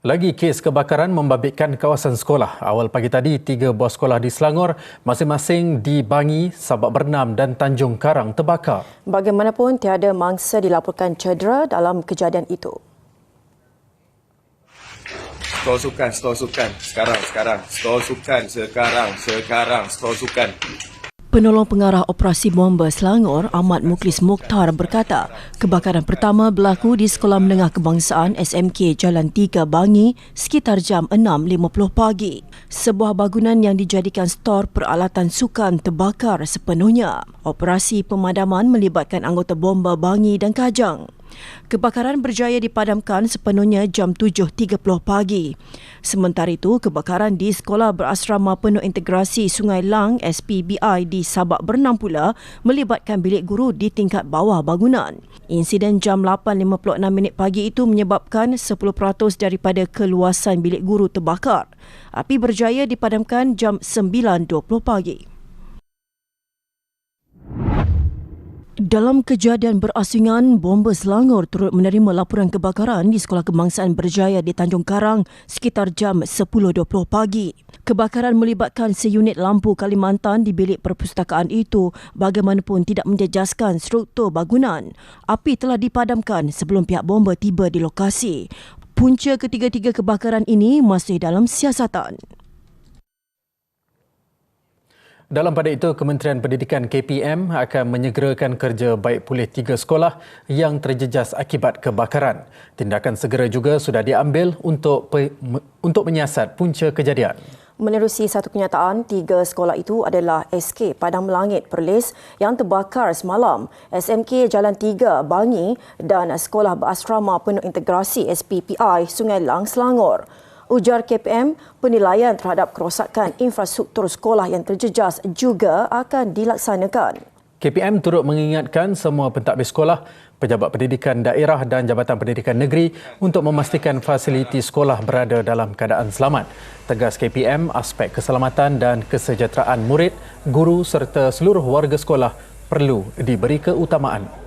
Lagi kes kebakaran membabitkan kawasan sekolah. Awal pagi tadi, tiga buah sekolah di Selangor, masing-masing di Bangi, Sabak Bernam dan Tanjung Karang terbakar. Bagaimanapun, tiada mangsa dilaporkan cedera dalam kejadian itu. Skor sukan, skor sukan. Sekarang, sekarang. Skor sukan, sekarang, sekarang. Skor sukan. Penolong pengarah operasi bomba Selangor, Ahmad Muklis Mokhtar berkata, kebakaran pertama berlaku di Sekolah Menengah Kebangsaan SMK Jalan 3 Bangi sekitar jam 6.50 pagi. Sebuah bangunan yang dijadikan stor peralatan sukan terbakar sepenuhnya. Operasi pemadaman melibatkan anggota bomba Bangi dan Kajang. Kebakaran berjaya dipadamkan sepenuhnya jam 7.30 pagi. Sementara itu, kebakaran di Sekolah Berasrama Penuh Integrasi Sungai Lang SPBI di Sabak Bernam pula melibatkan bilik guru di tingkat bawah bangunan. Insiden jam 8.56 minit pagi itu menyebabkan 10% daripada keluasan bilik guru terbakar. Api berjaya dipadamkan jam 9.20 pagi. Dalam kejadian berasingan, bomba Selangor turut menerima laporan kebakaran di Sekolah Kebangsaan Berjaya di Tanjung Karang sekitar jam 10.20 pagi. Kebakaran melibatkan seunit lampu Kalimantan di bilik perpustakaan itu bagaimanapun tidak menjejaskan struktur bangunan. Api telah dipadamkan sebelum pihak bomba tiba di lokasi. Punca ketiga-tiga kebakaran ini masih dalam siasatan. Dalam pada itu, Kementerian Pendidikan KPM akan menyegerakan kerja baik pulih tiga sekolah yang terjejas akibat kebakaran. Tindakan segera juga sudah diambil untuk untuk menyiasat punca kejadian. Menerusi satu kenyataan, tiga sekolah itu adalah SK Padang Melangit Perlis yang terbakar semalam, SMK Jalan 3 Bangi dan Sekolah Berasrama Penuh Integrasi SPPI Sungai Lang Selangor. Ujar KPM, penilaian terhadap kerosakan infrastruktur sekolah yang terjejas juga akan dilaksanakan. KPM turut mengingatkan semua pentadbir sekolah, pejabat pendidikan daerah dan Jabatan Pendidikan Negeri untuk memastikan fasiliti sekolah berada dalam keadaan selamat. Tegas KPM, aspek keselamatan dan kesejahteraan murid, guru serta seluruh warga sekolah perlu diberi keutamaan.